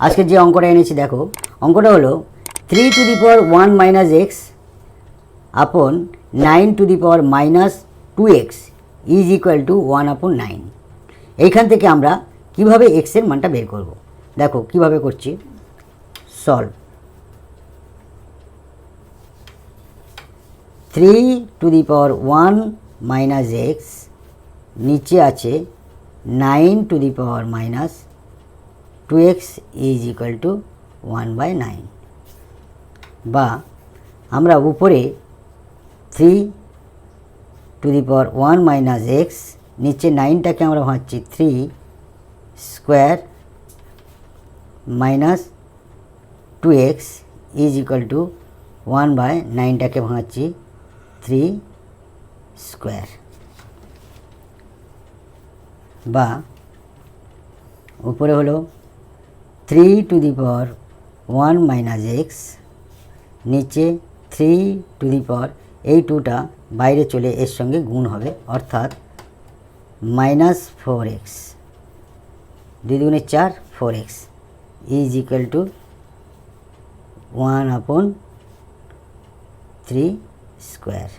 আজকে যে অঙ্কটা এনেছি, দেখো, অঙ্কটা হলো three to the power one minus x upon nine to the power minus two x is equal to one upon nine এইখান থেকে আমরা কীভাবে এক্সের মানটা বের করব? দেখো, কীভাবে করছি? Solve three to the power one minus x নিচে আছে nine to the power minus two x is equal to one by nine বা আমরা উপরে three to the power one minus x নিচে নাইনটাকে আমরা ভাবছি three square minus two x is equal to one by নাইনটাকে ভাঙাচ্ছি থ্রি স্কোয়ার বা উপরে হলো three to the power one minus x নিচে থ্রি টু দি পাওয়ার এই টুটা বাইরে চলে এর সঙ্গে গুণ হবে, অর্থাৎ মাইনাস ফোর এক্স দুই দুগুণে চার four x is equal to one upon three square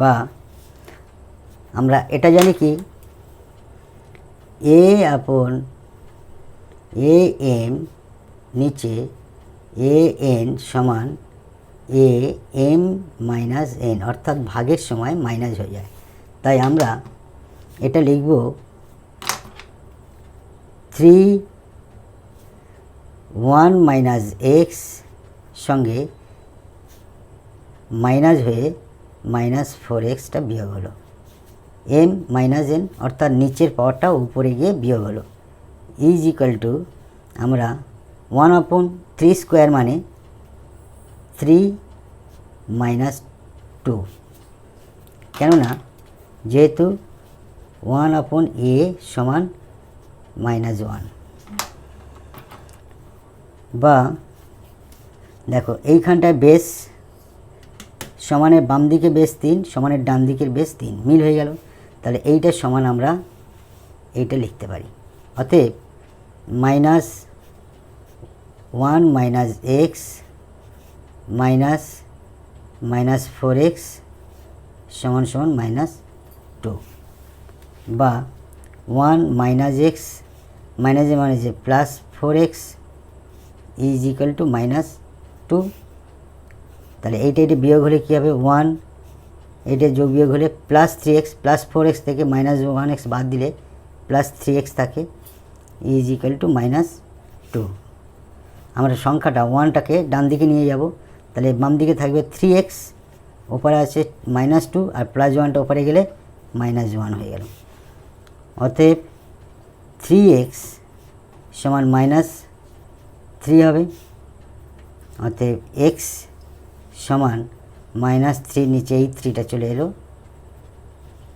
বা আমরা এটা জানি কি? এ আপন এ এম নিচে এ এন সমান এ এম মাইনাস এন, অর্থাৎ ভাগের সময় মাইনাস হয়ে যায়। তাই আমরা এটা লিখব থ্রি ওয়ান মাইনাস এক্স সঙ্গে মাইনাস হয়ে মাইনাস ফোর এক্সটা বিয়োগ হলো। এম মাইনাস এন, অর্থাৎ নিচের পাওয়ারটা উপরে গিয়ে বিয়োগ হলো। ইজ ইকাল টু আমরা ওয়ান আপন থ্রি স্কোয়ার মানে থ্রি মাইনাস টু কেননা যেহেতু ওয়ান আপন এ সমান মাইনাস ওয়ান বা দেখো এইখানটায় বেস সমানের বাম দিকে বেস তিন সমানের ডান দিকের বেস তিন। মিল হয়ে গেল। তাহলে এইটার সমান আমরা এইটা লিখতে পারি। অতএব minus one minus x minus minus four x সমান সমান মাইনাস টু বা ওয়ান মাইনাস এক্স মাইনাসে মাইনাসে plus four x is equal to minus two তাহলে এইটা এটা বিয়োগ হলে কী হবে? ওয়ান এইটা যোগ বিয়োগ হলে plus three x plus four x থেকে মাইনাস ওয়ান এক্স বাদ দিলে প্লাস থ্রি এক্স থাকে। Is equal to minus two আমরা সংখ্যাটা ওয়ানটাকে ডান দিকে নিয়ে যাব। তাহলে বাম দিকে থাকবে থ্রি এক্স ওপরে আছে মাইনাস টু আর প্লাস ওয়ানটা ওপরে গেলে মাইনাস ওয়ান হয়ে গেল। অতএব থ্রি এক্স সমান মাইনাস থ্রি হবে। অতএব এক্স সমান মাইনাস থ্রি নিচে এই থ্রিটা চলে এলো।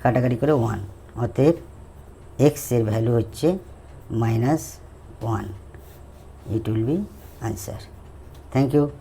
কাটাকাটি করে ওয়ান অতএব এক্সের ভ্যালু হচ্ছে minus 1. It will be answer. Thank you.